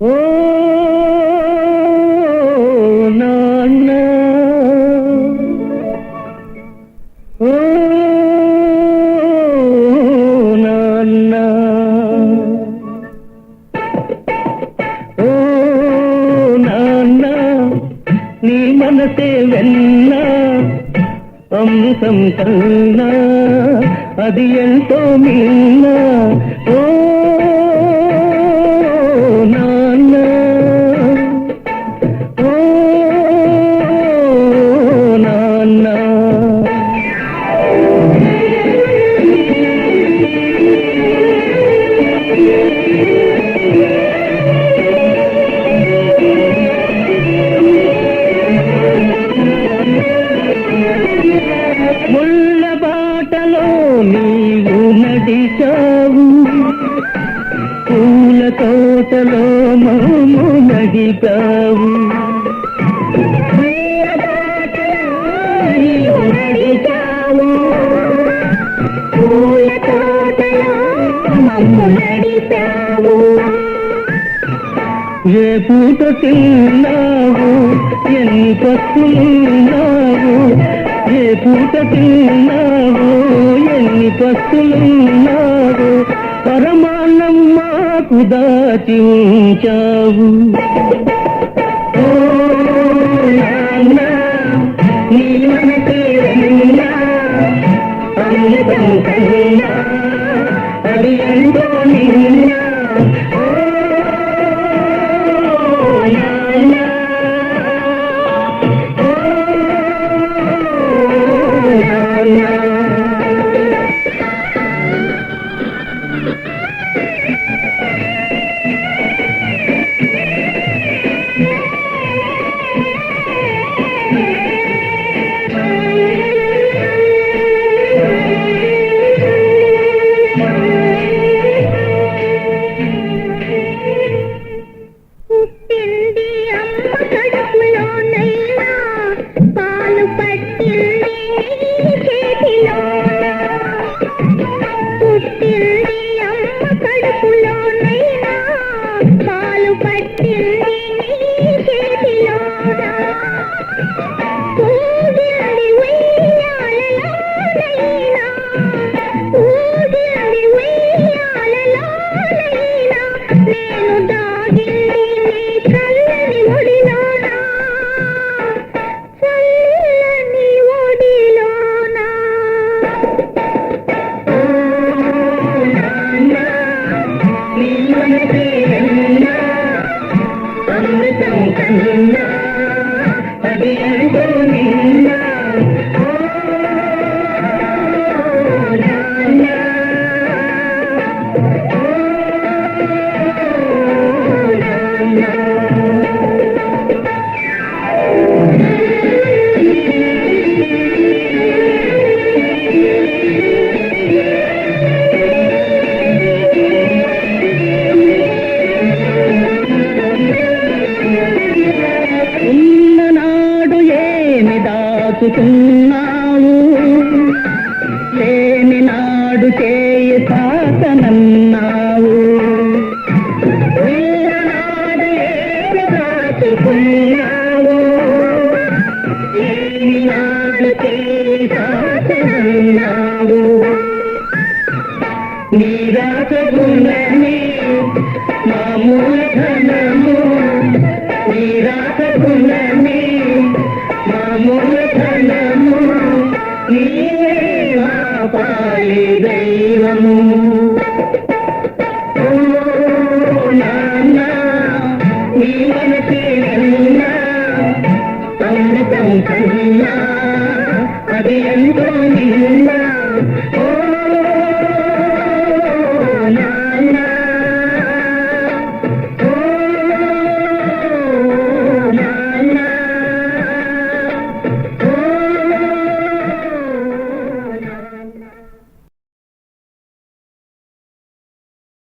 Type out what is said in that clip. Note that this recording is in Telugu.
నీ మనసే వెన్నా. అమృతం కన్నా అది ఎంతో మిన్నా. ముళ్ళ బాటలో నీవు నడిచావు. పూల తోటలో మాము నడిచావు. పూల తోటలో మమ్ము ఏ పూట తిన్నావు ఎన్ని పస్తులున్నావు ఏ పూట తిన్నావు ఎన్ని పస్తులున్నావు పరమాన్నం మాకు దాచి ఉంచావు. ఓ నాన్న, అమృతం కన్నా, అది ఎంతో నిన్న పట్టింది నీ చేతిలోనా? ఎంతో దాచుకున్నావు లేని నాడు చేయి సాతనన్నావు ఉన్ననాడు ఏమి దాచుకున్నావు లేని నాడు చేయి సాతనన్నావు దైవము. ఓ అది ఎంతో నిన్నా